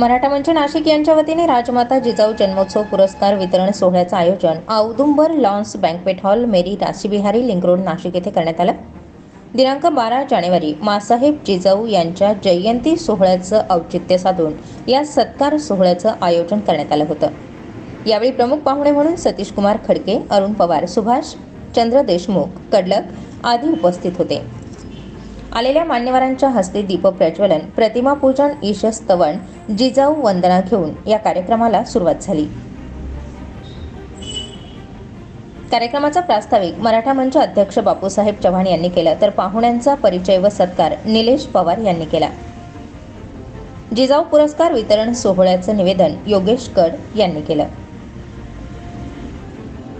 मराठा मंच नाशिक यांच्या वतीने राजमाता जिजाऊ जन्मोत्सव पुरस्कार वितरण सोहळ्याचं आयोजन. Audumbar lawns banquet hall Meri Rashibihari link road Nashik येथे करण्यात आलं. दिनांक बारा जानेवारी मासाहेब जिजाऊ यांच्या जयंती सोहळ्याचं औचित्य साधून या सत्कार सोहळ्याचं आयोजन करण्यात आलं होतं. यावेळी प्रमुख पाहुणे म्हणून सतीश कुमार खडके अरुण पवार सुभाष चंद्र देशमुख कडलक आदी उपस्थित होते. आलेल्या मान्यवरांच्या हस्ते दीपप्रज्वलन प्रतिमा पूजन ईशस्तवन जिजाऊ वंदना घेऊन या कार्यक्रमाला सुरुवात झाली. कार्यक्रमाचा प्रास्ताविक मराठा मंच अध्यक्ष बापूसाहेब चव्हाण यांनी केला तर पाहुण्यांचा परिचय व सत्कार निलेश पवार यांनी केला. जिजाऊ पुरस्कार वितरण सोहळ्याचं निवेदन योगेश कड यांनी केलं.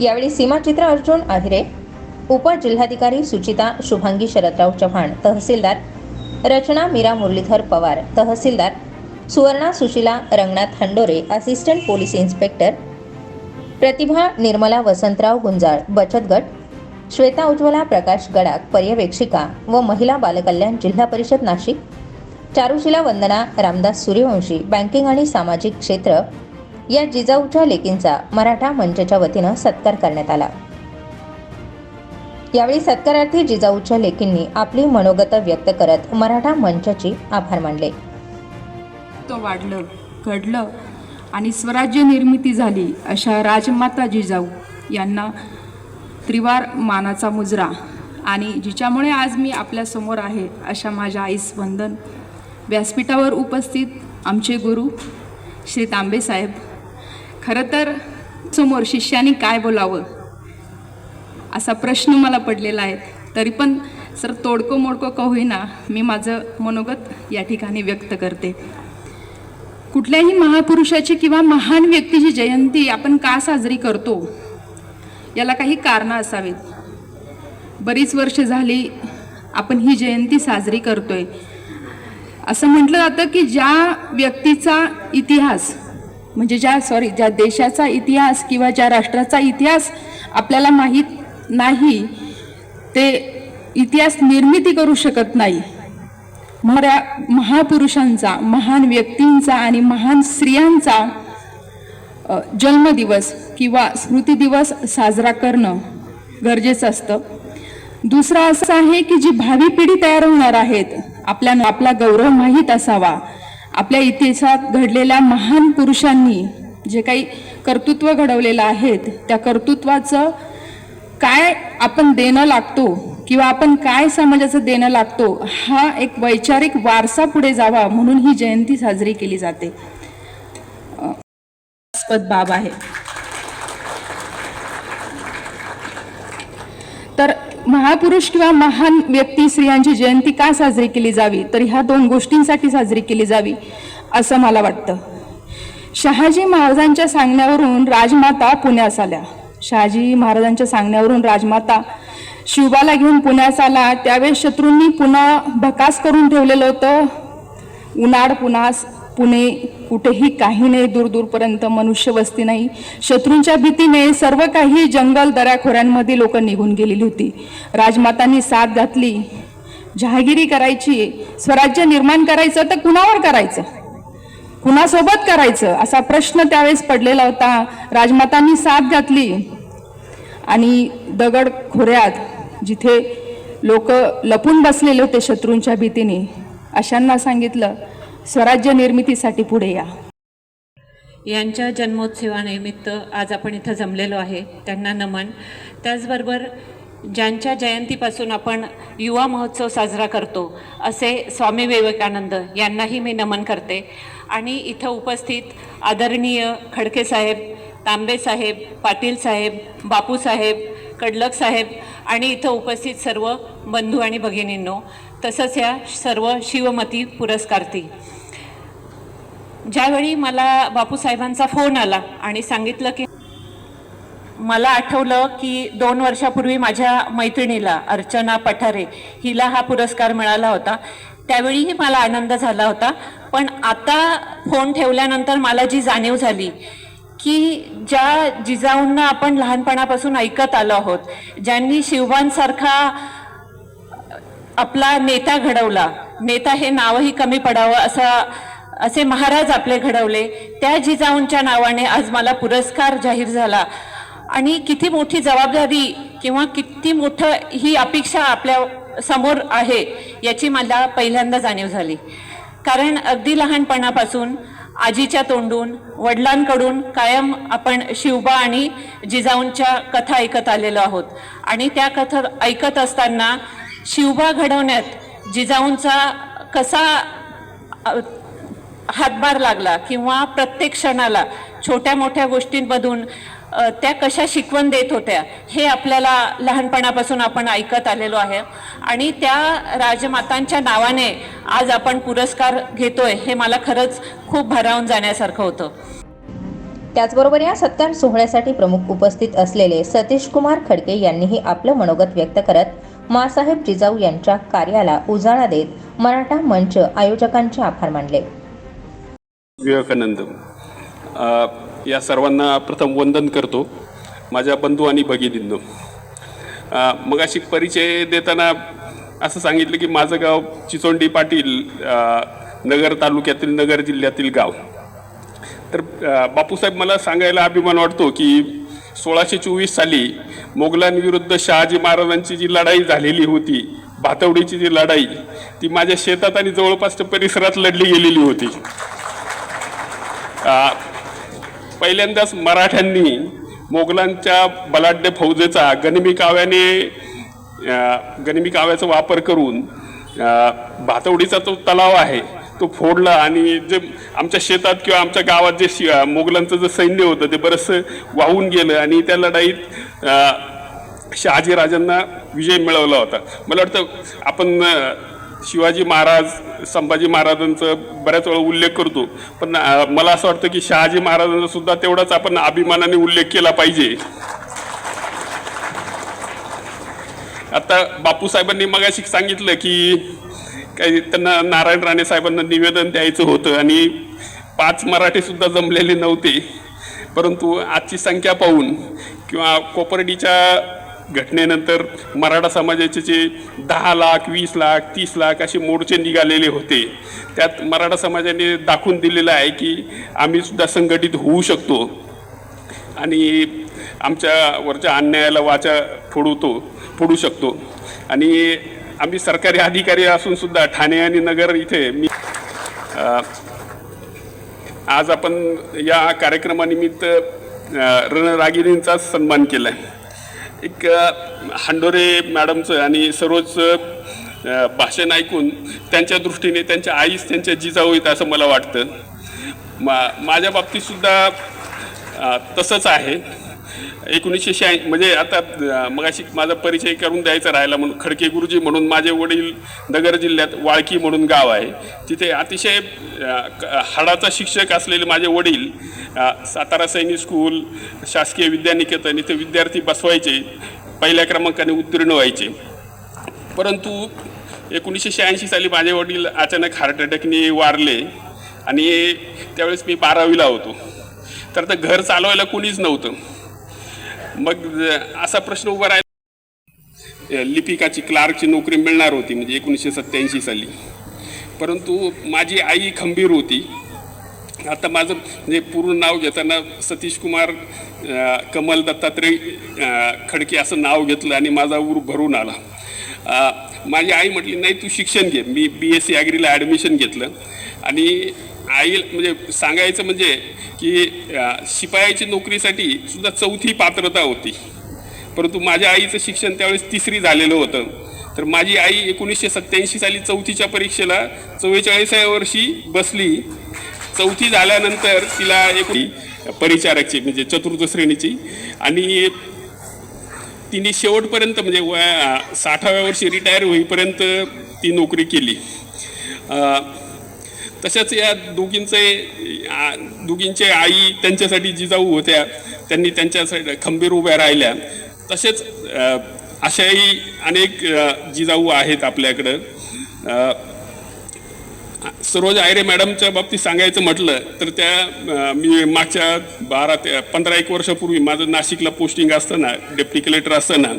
यावेळी सीमाचित्र अर्जुन आहिरे उपजिल्हाधिकारी सुचिता शुभांगी शरदराव चव्हाण तहसीलदार रचना मीरा मुरलीधर पवार तहसीलदार Suvarna Sushila Ranganath Handore assistant police inspector Pratibha Nirmala Vasantrao Gunjal बचत गट श्वेता उज्ज्वला प्रकाश गडाक पर्यवेक्षिका व महिला बालकल्याण जिल्हा परिषद नाशिक चारुशिला वंदना रामदास सूर्यवंशी बँकिंग आणि सामाजिक क्षेत्र या जिजाऊच्या लेकींचा मराठा मंचच्या वतीनं सत्कार करण्यात आला. यावेळी सत्कारार्थी जिजाऊच्या लेखींनी आपली मनोगत व्यक्त करत मराठा मंचाचे आभार मानले. तो वाढलं घडलं आणि स्वराज्य निर्मिती झाली अशा राजमाता जिजाऊ यांना त्रिवार मानाचा मुजरा आणि जिच्यामुळे आज मी आपल्यासमोर आहे अशा माझ्या आईस वंदन. व्यासपीठावर उपस्थित आमचे गुरु श्री तांबे साहेब. खरं तर समोर शिष्याने काय बोलावं? असा प्रश्न मला पडलेला आहे. तरी पण सर तोडकं मोडकं का होईना मी माझं मनोगत या ठिकाणी व्यक्त करते. कुठल्याही महापुरुषाची किंवा महान व्यक्तीची जयंती आपण का साजरी करतो? याला काही कारणं असावीत. बरीच वर्ष झाली आपण ही जयंती साजरी करतोय. असं म्हटलं जातं की ज्या व्यक्तीचा इतिहास म्हणजे ज्या सॉरी ज्या देशाचा इतिहास किंवा ज्या राष्ट्राचा इतिहास आपल्याला माहीत नाही ते इतिहास निर्मिती करू शकत नाही. मरा महापुरुषांचा महान व्यक्तींचा आणि महान स्त्रियांचा जन्मदिवस किंवा स्मृती दिवस साजरा करणं गरजेचं असतं. दुसरं असं आहे की जी भावी पिढी तयार होणार आहेत आपल्या आपला गौरव माहीत असावा. आपल्या इतिहासात घडलेल्या महान पुरुषांनी जे काही कर्तृत्व घडवलेलं आहेत त्या कर्तृत्वाचं काय आपण देणं लागतो किंवा आपण काय समाजाचं देणं लागतो हा एक वैचारिक वारसा पुढे जावा म्हणून ही जयंती साजरी केली जाते. बाब आहे. तर महापुरुष किंवा महान व्यक्ती स्त्रियांची जयंती का साजरी केली जावी? तर ह्या दोन गोष्टींसाठी साजरी केली जावी असं मला वाटतं. शहाजी महाराजांच्या सांगण्यावरून राजमाता पुण्यास आल्या. शहाजी महाराजांच्या सांगण्यावरून राजमाता शिवबाला घेऊन पुण्यास आला. त्यावेळेस शत्रूंनी पुन्हा भकास करून ठेवलेलं होतं. उन्हाळ पुनास पुणे कुठेही काही नाही दूर दूरपर्यंत मनुष्य वस्ती नाही. शत्रूंच्या भीतीने सर्व काही जंगल दऱ्याखोऱ्यांमध्ये लोक निघून गेलेली होती. राजमातांनी साथ घातली. जहागिरी करायची स्वराज्य निर्माण करायचं तर कुणावर करायचं? कुणासोबत करायचं? असा प्रश्न त्यावेळेस पडलेला होता. राजमातांनी साथ घातली. आणि दगड खोऱ्यात जिथे लोक लपून बसलेले होते शत्रूंच्या भीतीने अशांना सांगितलं स्वराज्य निर्मितीसाठी पुढे या. यांच्या जन्मोत्सवानिमित्त आज आपण इथं जमलेलो आहे. त्यांना नमन. त्याचबरोबर ज्यांच्या जयंतीपासून आपण युवा महोत्सव साजरा करतो असे स्वामी विवेकानंद यांनाही मी नमन करते. आणि इथं उपस्थित आदरणीय खडके साहेब तांबे साहेब पाटील साहेब बापू साहेब कडलक साहेब आणि इथं उपस्थित सर्व बंधू आणि भगिनींनो तसंच ह्या सर्व शिवमती पुरस्कार्थी. ज्यावेळी मला बापूसाहेबांचा फोन आला आणि सांगितलं की मला आठवलं की दोन वर्षापूर्वी माझ्या मैत्रिणीला अर्चना पठारे हिला हा पुरस्कार मिळाला होता. त्यावेळीही मला आनंद झाला होता. पण आता फोन ठेवल्यानंतर मला जी जाणीव झाली की ज्या जिजाऊंना आपण लहानपणापासून ऐकत आलो आहोत ज्यांनी शिवबांसारखा आपला नेता घडवला नेता हे नावही कमी पडावं असा असे महाराज आपले घडवले त्या जिजाऊंच्या नावाने आज मला पुरस्कार जाहीर झाला. आणि किती मोठी जबाबदारी किंवा किती मोठं ही अपेक्षा आपल्यासमोर आहे याची मला पहिल्यांदा जाणीव झाली. कारण अगदी लहानपणापासून आजीच्या तोंडून वडिलांकडून कायम आपण शिवबा आणि जिजाऊंच्या कथा ऐकत आलेलो आहोत. आणि त्या कथा ऐकत असताना शिवबा घडवण्यात जिजाऊंचा कसा हातभार लागला किंवा प्रत्येक क्षणाला छोट्या मोठ्या गोष्टींमधून त्या कशा शिकवण देत होत्या हे आपल्याला लहानपणापासून आपण ऐकत आलेलो आहे. आणि त्या राजमातांच्या नावाने आज आपण पुरस्कार घेतोय हे मला खरंच खूप भारावून जाण्यासारखं होतं. त्याचबरोबर या सत्कार सोहळ्यासाठी प्रमुख उपस्थित असलेले सतीश कुमार खडके यांनीही आपलं मनोगत व्यक्त करत मासाहेब जिजाऊ यांच्या कार्याला उजाळा देत मराठा मंच आयोजकांचे आभार मानले. विवेकानंद या सर्वांना प्रथम वंदन करतो. माझ्या बंधू आणि भगिनींनो मग अशी परिचय देताना असं सांगितलं की माझं गाव चिचोंडी पाटील नगर तालुक्यातील नगर जिल्ह्यातील गाव. तर बापूसाहेब मला सांगायला अभिमान वाटतो की सोळाशे चोवीस साली मोगलांविरुद्ध शहाजी महाराजांची जी लढाई झालेली होती भातवडीची जी लढाई ती माझ्या शेतात आणि जवळपासच्या परिसरात लढली गेलेली होती. पहिल्यांदाच मराठ्यांनी मोगलांच्या बलाढ्य फौजेचा गनिमी काव्याने गनिमी काव्याचा वापर करून भातवडीचा तो तलाव आहे तो फोडला आणि जे आमच्या शेतात किंवा आमच्या गावात जे शि मोगलांचं जे सैन्य होतं ते बरंचसं वाहून गेलं आणि त्या लढाईत शहाजीराजांना शहाजी राजांना विजय मिळवला होता. मला वाटतं आपण शिवाजी महाराज संभाजी महाराजांचं बऱ्याच वेळा उल्लेख करतो. पण मला असं वाटतं की शहाजी महाराजांचा सुद्धा तेवढाच आपण अभिमानाने उल्लेख केला पाहिजे. आता बापूसाहेबांनी मगाशी सांगितलं की काही त्यांना नारायण राणे साहेबांना निवेदन द्यायचं होतं आणि पाच मराठी सुद्धा जमलेले नव्हते. परंतु आजची संख्या पाहून किंवा कोपर्डीच्या घटनेनंतर मराठा समाजाचे जे दहा लाख वीस लाख तीस लाख असे मोर्चे निघालेले होते. त्यात मराठा समाजाने दाखवून दिलेलं आहे की आम्ही सुद्धा संघटित होऊ शकतो. आणि आमच्या वरच्या अन्यायाला वाचा फोडवतो फोडू शकतो. आणि आम्ही सरकारी अधिकारी असूनसुद्धा ठाणे आणि नगर इथे मी आज आपण या कार्यक्रमानिमित्त अ, सन्मान केला आहे एक हांडोरे मॅडमचं आणि सर्वच भाषण ऐकून त्यांच्या दृष्टीने त्यांच्या आईच त्यांच्या जिजाऊ होईत असं मला वाटतं. मा माझ्या बाबतीतसुद्धा तसंच आहे. एकोणीसशे शहाऐंशी म्हणजे आता मगाशी माझा परिचय करून द्यायचा राहिला म्हणून खडके गुरुजी म्हणून माझे वडील नगर जिल्ह्यात वाळकी म्हणून गाव आहे. तिथे अतिशय क- हाडाचा शिक्षक असलेले माझे वडील सातारा सैनिक स्कूल शासकीय विद्यानिकेतन इथे विद्यार्थी बसवायचे पहिल्या क्रमांकाने उत्तीर्ण व्हायचे. परंतु एकोणीसशे शहाऐंशी साली माझे वडील अचानक हार्ट अटॅकने वारले आणि त्यावेळेस मी बारावीला होतो. तर आता घर चालवायला कोणीच नव्हतं. मग असा प्रश्न उभा राहिला. लिपिकाची क्लार्कची नोकरी मिळणार होती म्हणजे एकोणीसशे सत्त्याऐंशी साली. परंतु माझी आई खंबीर होती. आता माझं म्हणजे पूर्ण नाव घेताना सतीश कुमार कमल दत्तात्रय खडके असं नाव घेतलं आणि माझा ऊर भरून आला. माझी आई म्हटली नाही तू शिक्षण घे. मी बी एस सी ॲग्रीला ॲडमिशन घेतलं. आणि आई म्हणजे सांगायचं म्हणजे की शिपायाची नोकरीसाठी सुद्धा चौथी पात्रता होती. परंतु माझ्या आईचं शिक्षण त्यावेळेस तिसरी झालेलं होतं. तर माझी आई एकोणीसशे सत्त्याऐंशी साली चौथीच्या परीक्षेला चव्वेचाळीसाव्या वर्षी बसली. चौथी झाल्यानंतर तिला एक परिचारकची म्हणजे चतुर्थ श्रेणीची. आणि तिने शेवटपर्यंत म्हणजे वया साठाव्या वर्षी रिटायर होईपर्यंत ती नोकरी केली. तशाच या दोघींचे दोघींचे आई त्यांच्यासाठी जिजाऊ होत्या. त्यांनी त्यांच्यासाठी खंबीर उभ्या राहिल्या. तसेच अशाही अनेक जिजाऊ आहेत आपल्याकडं. सरोज आयरे मॅडमच्या बाबतीत सांगायचं म्हटलं तर त्या मी मागच्या बारा ते पंधरा एक वर्षापूर्वी माझं नाशिकला पोस्टिंग असताना डेप्टी कलेक्टर असताना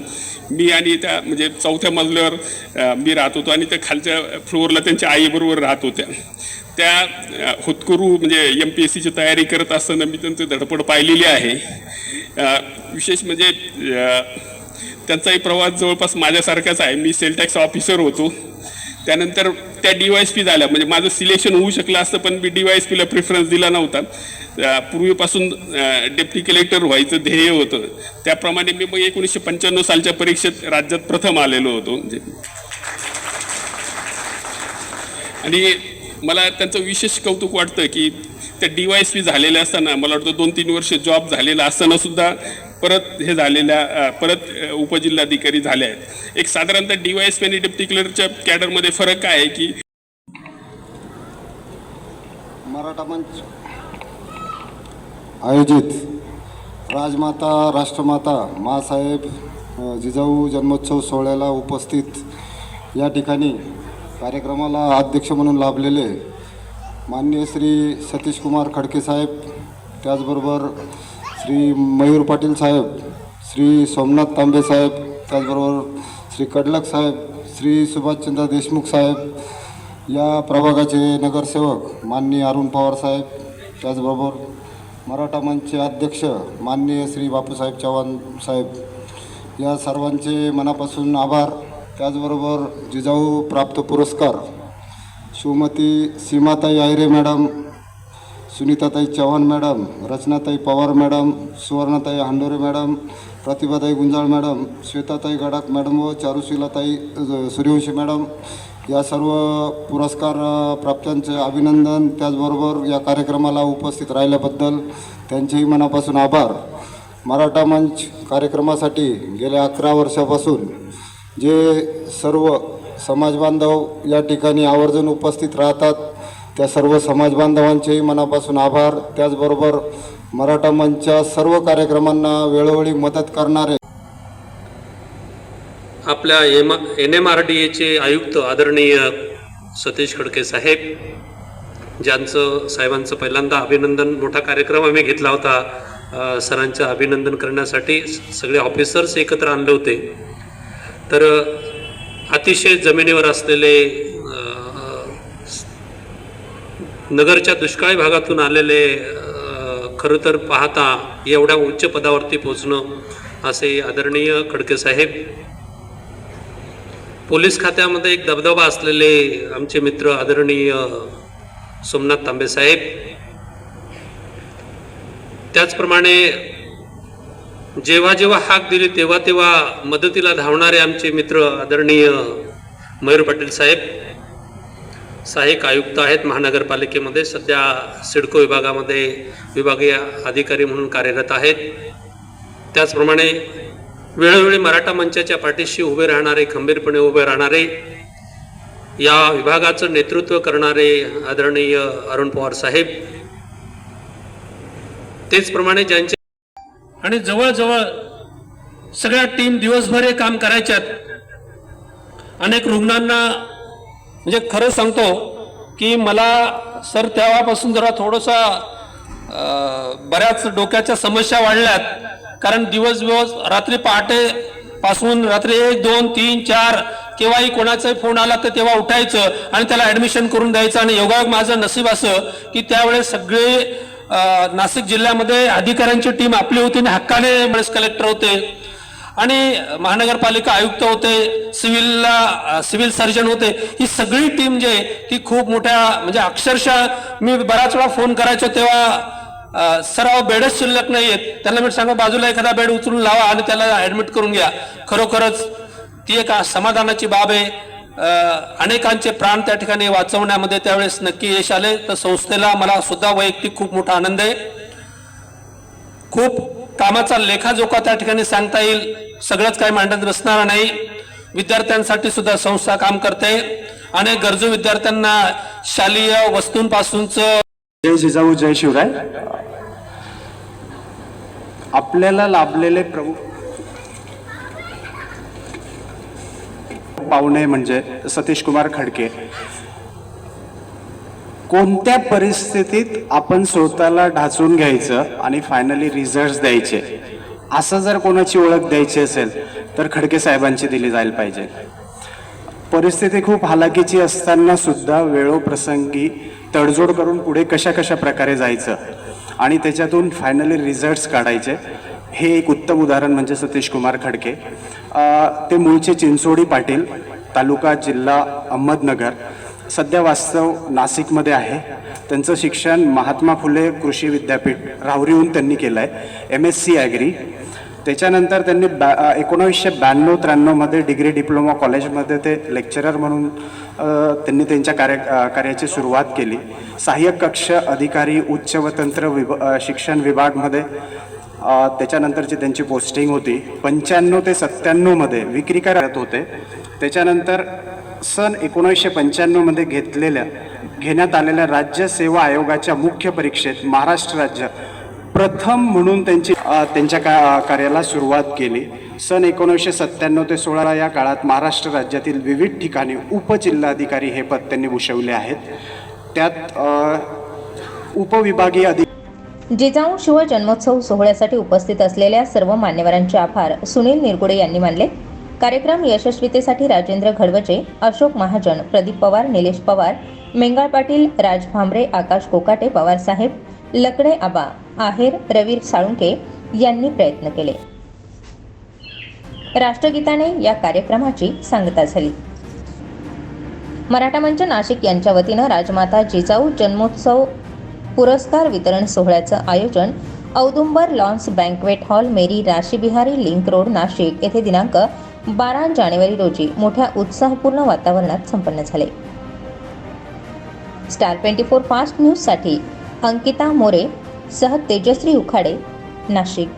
मी आणि त्या म्हणजे चौथ्या मजल्यावर मी राहत होतो आणि त्या खालच्या फ्लोअरला त्यांच्या आईबरोबर राहत होत्या. त्या हुतकुरू होतकरू म्हणजे एम पी एस सीची तयारी करत असताना मी त्यांचं धडपड पाहिलेली आहे. विशेष म्हणजे त्यांचाही प्रवास जवळपास माझ्यासारखाच आहे. मी सेल टॅक्स ऑफिसर होतो. त्यानंतर त्या डी पी झाल्या. म्हणजे माझं सिलेक्शन होऊ शकलं असतं पण मी डी पीला प्रिफरन्स दिला नव्हता. पूर्वीपासून डेप्टी कलेक्टर व्हायचं ध्येय होतं. त्याप्रमाणे मी मग एकोणीसशे पंच्याण्णव सालच्या परीक्षेत राज्यात प्रथम आलेलो होतो. म्हणजे आणि मला त्यांचं विशेष कौतुक वाटतं की त्या डी वाय एस पी झालेल्या असताना मला वाटतं दोन तीन वर्ष जॉब झालेला असताना सुद्धा परत हे झालेल्या परत उपजिल्हाधिकारी झाले आहेत. एक साधारणतः डी वाय एस पी आणि कॅडरमध्ये फरक काय आहे की मराठा मंच आयोजित राजमाता राष्ट्रमाता मासाहेब जिजाऊ जन्मोत्सव सोहळ्याला उपस्थित या ठिकाणी कार्यक्रमाला अध्यक्ष म्हणून लाभलेले माननीय श्री सतीश कुमार खडके साहेब त्याचबरोबर श्री मयूर पाटील साहेब श्री सोमनाथ तांबे साहेब त्याचबरोबर श्री कडलक साहेब श्री सुभाषचंद्र देशमुख साहेब या प्रभागाचे नगरसेवक माननीय अरुण पवार साहेब त्याचबरोबर मराठा मंचचे अध्यक्ष माननीय श्री बापूसाहेब चव्हाण साहेब. या सर्वांचे मनापासून आभार. त्याचबरोबर जिजाऊ प्राप्त पुरस्कार श्रीमती सीमाताई आयरे मॅडम सुनीताताई चव्हाण मॅडम रचनाताई पवार मॅडम सुवर्णाताई हांडोरे मॅडम प्रतिभाताई गुंजाळ मॅडम श्वेताताई गडाख मॅडम व चारुशिलाताई सूर्यवंशी मॅडम. या सर्व पुरस्कार प्राप्तांचे अभिनंदन. त्याचबरोबर या कार्यक्रमाला उपस्थित राहिल्याबद्दल त्यांचेही मनापासून आभार. मराठा मंच कार्यक्रमासाठी गेल्या अकरा वर्षापासून जे सर्व समाजबांधव या ठिकाणी आवर्जून उपस्थित राहतात त्या सर्व समाज बांधवांचेही मनापासून आभार. त्याचबरोबर मराठा मंचच्या सर्व कार्यक्रमांना वेळोवेळी मदत करणारे आपल्या M N M R D एचे आयुक्त आदरणीय सतीश खडके साहेब ज्यांचं साहेबांचं पहिल्यांदा अभिनंदन मोठा कार्यक्रम आम्ही घेतला होता सरांचं अभिनंदन करण्यासाठी. सगळे ऑफिसर्स एकत्र आणले होते. तर अतिशय जमिनीवर असलेले अ, स- नगरच्या दुष्काळी भागातून आलेले खरं तर पाहता एवढ्या उच्च पदावरती पोचणं असे आदरणीय खडके साहेब. पोलीस खात्यामध्ये एक दबदबा असलेले आमचे मित्र आदरणीय सोमनाथ तांबे साहेब. त्याचप्रमाणे जेव्हा जेव्हा हाक दिली तेव्हा तेव्हा मदतीला धावणारे आमचे मित्र आदरणीय मयूर पाटील साहेब. सहाय्यक आयुक्त आहेत महानगरपालिकेमध्ये सध्या सिडको विभागामध्ये विभागीय अधिकारी म्हणून कार्यरत आहेत. त्याचप्रमाणे वेळोवेळी मराठा मंचाच्या पाठीशी उभे राहणारे खंबीरपणे उभे राहणारे या विभागाचं नेतृत्व करणारे आदरणीय अरुण पवार साहेब तेचप्रमाणे ज्यांचे आणि जवळजवळ सगळ्या टीम दिवसभर हे काम करायच्यात. अनेक रुग्णांना म्हणजे खरं सांगतो की मला सर तेव्हापासून जरा थोडंसा बऱ्याच डोक्याच्या समस्या वाढल्यात. कारण दिवस दिवस रात्री पहाटे पासून रात्री एक दोन तीन चार केव्हाही कोणाचाही फोन आला तर तेव्हा उठायचं आणि त्याला ऍडमिशन करून द्यायचं. आणि योगायोग माझं नसीब असं की त्यावेळेस सगळे नाशिक जिल्ह्यामध्ये अधिकाऱ्यांची टीम आपली होती आणि हक्काने वेळेस कलेक्टर होते. आणि महानगरपालिका आयुक्त होते सिव्हिलला सिव्हिल सर्जन होते ही सगळी टीम जी आहे ती खूप मोठ्या म्हणजे अक्षरशः मी बराच वेळा फोन करायचो तेव्हा सराव बेडच शिल्लक नाही आहेत त्यांना मी सांगा बाजूला एखादा बेड उचलून लावा आणि त्याला ऍडमिट करून घ्या. खरोखरच ती एक समाधानाची बाब आहे. अनेकांचे प्राण त्या ठिकाणी वाचवण्यामध्ये त्यावेळेस नक्की यश आले. तर संस्थेला मला सुद्धा वैयक्तिक खूप मोठा आनंद आहे. खूप कामाचा लेखाजोखा त्या ठिकाणी सांगता येईल सगळंच काही मांडत बसणार नाही. विद्यार्थ्यांसाठी सुद्धा संस्था काम करते. अनेक गरजू विद्यार्थ्यांना शालेय वस्तूंपासूनच जय जिजाऊ जय शिवराय. आपल्याला लाभलेले प्रमुख पाहुणे म्हणजे सतीश कुमार खडके. कोणत्या परिस्थितीत आपण स्वतःला ढाचून घ्यायचं आणि फायनली रिझल्ट द्यायचे? असं जर कोणाची ओळख द्यायची असेल तर खडके साहेबांची दिली जायला पाहिजे. परिस्थिती खूप हालाकीची असताना सुद्धा वेळोप्रसंगी तडजोड करून पुढे कशा कशा प्रकारे जायचं आणि त्याच्यातून फायनली रिझल्ट्स काढायचे हे एक उत्तम उदाहरण म्हणजे सतीश कुमार खडके ते मूळचे चिंचोडी पाटील तालुका जिल्हा अहमदनगर. सध्या वास्तव नाशिकमध्ये आहे. त्यांचं शिक्षण महात्मा फुले कृषी विद्यापीठ राहुरीहून त्यांनी केलं आहे एम एस सी ॲग्री त्याच्यानंतर त्यांनी बॅ एकोणावीसशे ब्याण्णव त्र्याण्णवमध्ये डिग्री डिप्लोमा कॉलेजमध्ये ते लेक्चरर म्हणून त्यांनी त्यांच्या कार्य कार्याची सुरुवात केली. सहाय्यक कक्ष अधिकारी उच्च व तंत्र विभ शिक्षण विभागमध्ये त्याच्यानंतरची त्यांची पोस्टिंग होती. पंच्याण्णव ते सत्त्याण्णवमध्ये विक्री करत होते. त्याच्यानंतर सन एकोणीसशे पंच्याण्णवमध्ये घेतलेल्या घेण्यात आलेल्या राज्य सेवा आयोगाच्या मुख्य परीक्षेत महाराष्ट्र राज्य प्रथम म्हणून त्यांची त्यांच्या का कार्याला सुरुवात केली. सन एकोणीसशे सत्त्याण्णव ते सोळा या काळात महाराष्ट्र राज्यातील विविध ठिकाणी उपजिल्हाधिकारी हे पद त्यांनी भूषवले आहेत. त्यात उपविभागीय अधि जिजाऊ शिव जन्मोत्सव सोहळ्यासाठी उपस्थित असलेल्या सर्व मान्यवरांचे आभार सुनील निरगुडे यांनी मानले. कार्यक्रम यशस्वीतेसाठी राजेंद्र घडवचे अशोक महाजन प्रदीप पवार निलेश पवार मेंगाळ पाटील राज भांबरे आकाश कोकाटे पवारसाहेब लकडे आबा आहेर रवीर साळुंके यांनी प्रयत्न केले. राष्ट्रगीताने या कार्यक्रमाची सांगता झाली. मराठा मंच नाशिक यांच्या वतीनं राजमाता जिजाऊ जन्मोत्सव पुरस्कार वितरण सोहळ्याचं आयोजन Audumbar lawns banquet hall Meri Rashibihari link road Nashik येथे दिनांक बारा जानेवारी रोजी मोठ्या उत्साहपूर्ण वातावरणात संपन्न झाले. स्टार ट्वेंटी फोर फास्ट न्यूजसाठी अंकिता मोरे सह तेजश्री उखाडे नाशिक.